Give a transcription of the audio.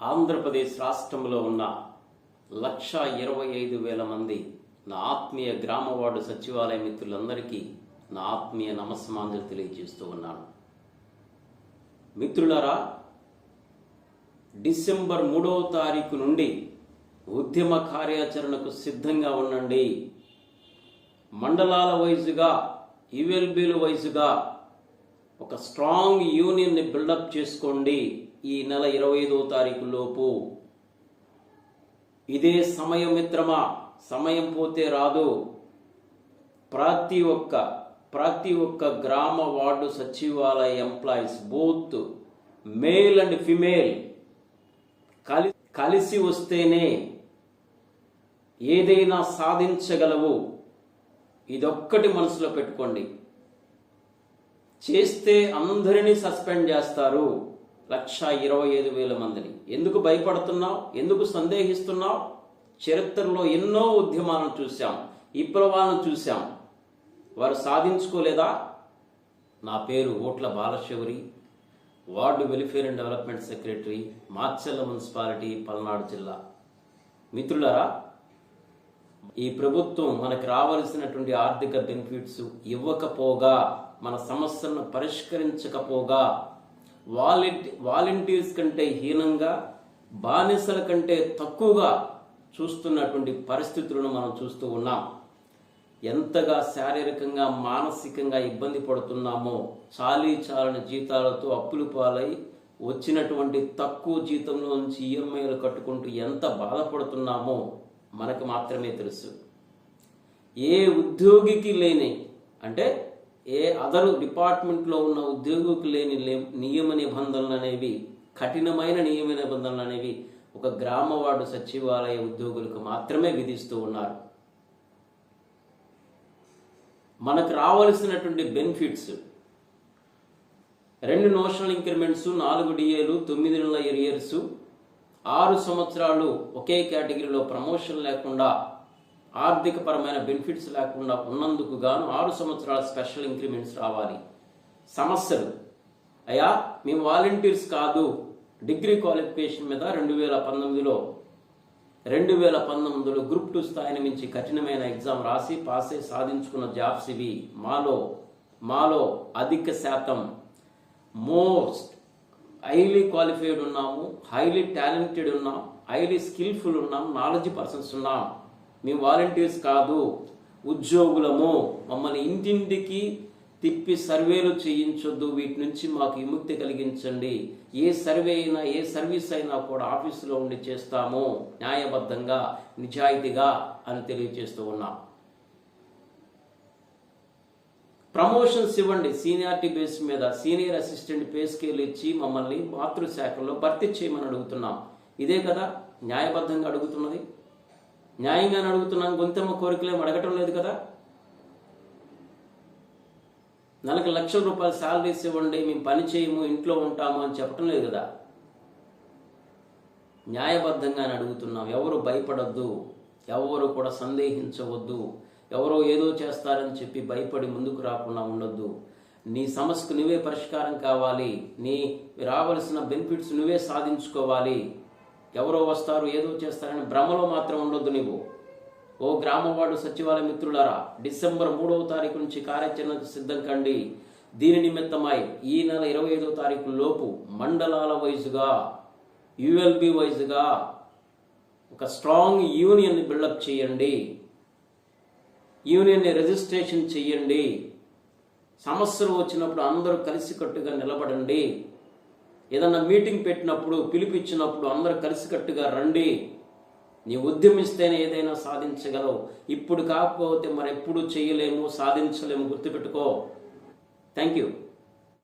ఆంధ్రప్రదేశ్ రాష్ట్రంలో ఉన్న లక్ష ఇరవై ఐదు వేల మంది నా ఆత్మీయ గ్రామ వార్డు సచివాలయ మిత్రులందరికీ నా ఆత్మీయ నమస్మాంజలు తెలియజేస్తూ ఉన్నాను. మిత్రులరా డిసెంబర్ మూడవ తారీఖు నుండి ఉద్యమ కార్యాచరణకు సిద్ధంగా ఉండండి. మండలాల వయసుగా ఈవెల్బీల వయసుగా ఒక స్ట్రాంగ్ యూనియన్ని బిల్డప్ చేసుకోండి. ఈ నెల ఇరవై ఐదవ తారీఖు లోపు. ఇదే సమయం మిత్రమా సమయం పోతే రాదు. ప్రతి ఒక్క ప్రతి ఒక్క గ్రామ వార్డు సచివాలయ employees both male and female కలి కలిసి వస్తేనే ఏదైనా సాధించగలవు. ఇదొక్కటి మనసులో పెట్టుకోండి. చేస్తే అందరినీ సస్పెండ్ చేస్తారు. లక్ష ఇరవై ఐదు వేల మందిని. ఎందుకు భయపడుతున్నావు? ఎందుకు సందేహిస్తున్నావు? చరిత్రలో ఎన్నో ఉద్యమాలను చూశాం. విప్లవాలను చూశాం. వారు సాధించుకోలేదా? నా పేరు ఓట్ల Balashowri. Ward welfare and development secretary Macherla municipality Palnadu జిల్లా. మిత్రులరా ఈ ప్రభుత్వం మనకు రావాల్సినటువంటి ఆర్థిక బెనిఫిట్స్ ఇవ్వకపోగా మన సమస్యలను పరిష్కరించకపోగా వాలంటీ వాలంటీర్స్ కంటే హీనంగా బానిసల కంటే తక్కువగా చూస్తున్నటువంటి పరిస్థితులను మనం చూస్తూ ఉన్నాం. ఎంతగా శారీరకంగా మానసికంగా ఇబ్బంది పడుతున్నామో చాలీ చాలని జీతాలతో అప్పులు పాలై వచ్చినటువంటి తక్కువ జీతంలో నుంచి ఈఎంఐలు కట్టుకుంటూ ఎంత బాధపడుతున్నామో మనకు మాత్రమే తెలుసు. ఏ ఉద్యోగికి లేని అంటే ఏ అదర్ డిపార్ట్మెంట్లో ఉన్న ఉద్యోగికి లేని నియమ నిబంధనలు అనేవి కఠినమైన నియమ నిబంధనలు అనేవి ఒక గ్రామ వార్డు సచివాలయ ఉద్యోగులకు మాత్రమే విధిస్తూ ఉన్నారు. మనకు రావలసినటువంటి బెనిఫిట్స్ రెండు నోషనల్ ఇంక్రిమెంట్స్ నాలుగు డిఏలు తొమ్మిది నెలల ఎరియర్స్ ఆరు సంవత్సరాలు ఒకే కేటగిరీలో ప్రమోషన్ లేకుండా ఆర్థికపరమైన బెనిఫిట్స్ లేకుండా ఉన్నందుకు గాను ఆరు సంవత్సరాల స్పెషల్ ఇంక్రిమెంట్స్ రావాలి. సమస్యలు. అయ్యా మేము వాలంటీర్స్ కాదు. డిగ్రీ క్వాలిఫికేషన్ మీద రెండు వేల పంతొమ్మిదిలో రెండు వేల పంతొమ్మిదిలో గ్రూప్ టూ స్థాయిని మించి కఠినమైన ఎగ్జామ్ రాసి పాస్ అయి సాధించుకున్న జాబ్స్ ఇవి. మాలో మాలో అధిక శాతం. మోస్ట్ హైలీ క్వాలిఫైడ్ ఉన్నాము. హైలీ టాలెంటెడ్ ఉన్నాం. హైలీ స్కిల్ఫుల్ ఉన్నాం. నాలెడ్జ్ పర్సన్స్ ఉన్నాం. మేము వాలంటీర్స్ కాదు ఉద్యోగులము. మమ్మల్ని ఇంటింటికి తిప్పి సర్వేలు చేయించొద్దు. వీటి నుంచి మాకు విముక్తి కలిగించండి. ఏ సర్వే అయినా ఏ సర్వీస్ అయినా కూడా ఆఫీసులో ఉండి చేస్తాము. న్యాయబద్ధంగా నిజాయితీగా అని తెలియజేస్తూ ఉన్నాం. ప్రమోషన్స్ ఇవ్వండి. సీనియారిటీ బేస్ మీద సీనియర్ అసిస్టెంట్ పే స్కేల్ ఇచ్చి మమ్మల్ని మాతృశాఖలో భర్తీ చేయమని అడుగుతున్నాం. ఇదే కదా న్యాయబద్ధంగా అడుగుతున్నది? న్యాయంగా అడుగుతున్నాం గొంతెమ్మ కోరికలేం అడగటం లేదు కదా? నెలకు లక్షల రూపాయలు శాలరీస్ ఇవ్వండి మేము పని చేయము ఇంట్లో ఉంటాము అని చెప్పటం లేదు కదా? న్యాయబద్ధంగా అడుగుతున్నాం ఎవరు భయపడద్దు ఎవరు కూడా సందేహించవద్దు ఎవరో ఏదో చేస్తారని చెప్పి భయపడి ముందుకు రాకుండా ఉండొద్దు. నీ సమస్యకు నువ్వే పరిష్కారం కావాలి నీ రావలసిన బెనిఫిట్స్ నువ్వే సాధించుకోవాలి. ఎవరో వస్తారు ఏదో చేస్తారని భ్రమలో మాత్రం ఉండొద్దు నీవు. ఓ గ్రామవాడు సచివాలయ మిత్రులారా డిసెంబర్ మూడవ తారీఖు నుంచి కార్యాచరణ సిద్ధం కండి. దీని నిమిత్తమై ఈ నెల ఇరవై ఐదో తారీఖు లోపు మండలాల వైజుగా యుఎల్బి వైజుగా ఒక స్ట్రాంగ్ యూనియన్ని బిల్డప్ చేయండి. యూనియన్ని రిజిస్ట్రేషన్ చేయండి. సమస్యలు వచ్చినప్పుడు అందరూ కలిసికట్టుగా నిలబడండి. ఏదన్నా మీటింగ్ పెట్టినప్పుడు పిలిపించినప్పుడు అందరు కలిసికట్టుగా రండి. నీ ఉద్యమిస్తేనే ఏదైనా సాధించగలవు. ఇప్పుడు కాకపోతే మరెప్పుడు చేయలేము సాధించలేము. గుర్తుపెట్టుకో. Thank you